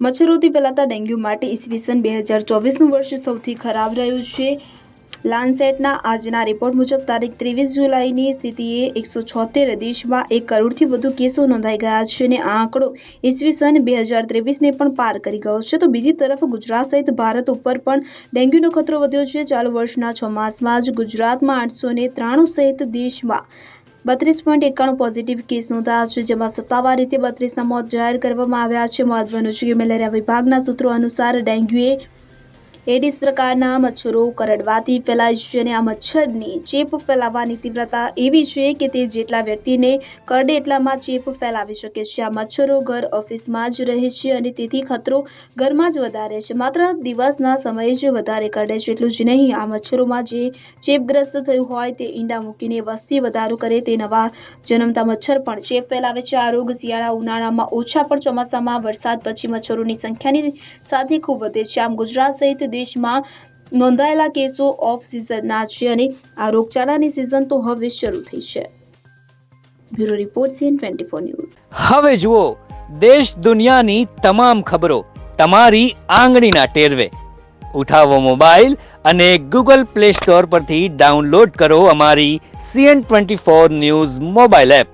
મચ્છરોથી ફેલાતા ડેન્ગ્યુ માટે ઈસવીસન બે હજાર ચોવીસનું વર્ષ સૌથી ખરાબ રહ્યું છે. લાન્સેટના આજના રિપોર્ટ મુજબ તારીખ ત્રેવીસ જુલાઈની સ્થિતિએ એકસો છોતેર દેશમાં એક કરોડથી વધુ કેસો નોંધાઈ ગયા છે અને આ આંકડો ઈસવીસન બે હજાર ત્રેવીસને પણ પાર કરી ગયો છે. તો બીજી તરફ ગુજરાત સહિત ભારત ઉપર પણ ડેન્ગ્યુનો ખતરો વધ્યો છે. ચાલુ વર્ષના છ માસમાં જ ગુજરાતમાં આઠસો ને ત્રાણું સહિત દેશમાં બત્રીસ પોઈન્ટ એકાણું પોઝિટિવ કેસ નોંધાયા છે, જેમાં સત્તાવાર રીતે બત્રીસના મોત જાહેર કરવામાં આવ્યા છે. મહત્વનું છે કે મેલેરિયા વિભાગના સૂત્રો અનુસાર ડેન્ગ્યુએ એડિસ પ્રકારના મચ્છરો કરડવાથી ફેલાય છે અને આ મચ્છરની ચેપ ફેલાવવાની તીવ્રતા એવી છે કે તે જેટલા વ્યક્તિને કરડે એટલામાં ચેપ ફેલાવી શકે છે. આ મચ્છરો ઘર ઓફિસમાં જ રહે છે અને તેથી ખતરો ઘરમાં જ વધારે છે. માત્ર દિવસના સમયે જ વધારે કરડે છે. એટલું જ નહીં, આ મચ્છરોમાં જે ચેપગ્રસ્ત થયું હોય તે ઈંડા મૂકીને વસ્તી વધારો કરે તે નવા જન્મતા મચ્છર પણ ચેપ ફેલાવે છે. આ રોગ શિયાળા, ઉનાળામાં ઓછા પણ ચોમાસામાં વરસાદ પછી મચ્છરોની સંખ્યાની સાથે ખૂબ વધે છે. આમ ગુજરાત સહિત દેશમાં નોંધાયેલા કેસો ઓફ સિઝનના છે અને આ રોગચાળાની સિઝન તો હવે શરૂ થઈ છે. Bureau report CN twenty four news. હવે જુઓ, દેશ દુનિયાની તમામ ખબરો તમારી આંગળીના ટેરવે. ઉઠાવો મોબાઈલ અને ગૂગલ પ્લે સ્ટોર પરથી ડાઉનલોડ કરો અમારી CN twenty four news mobile app.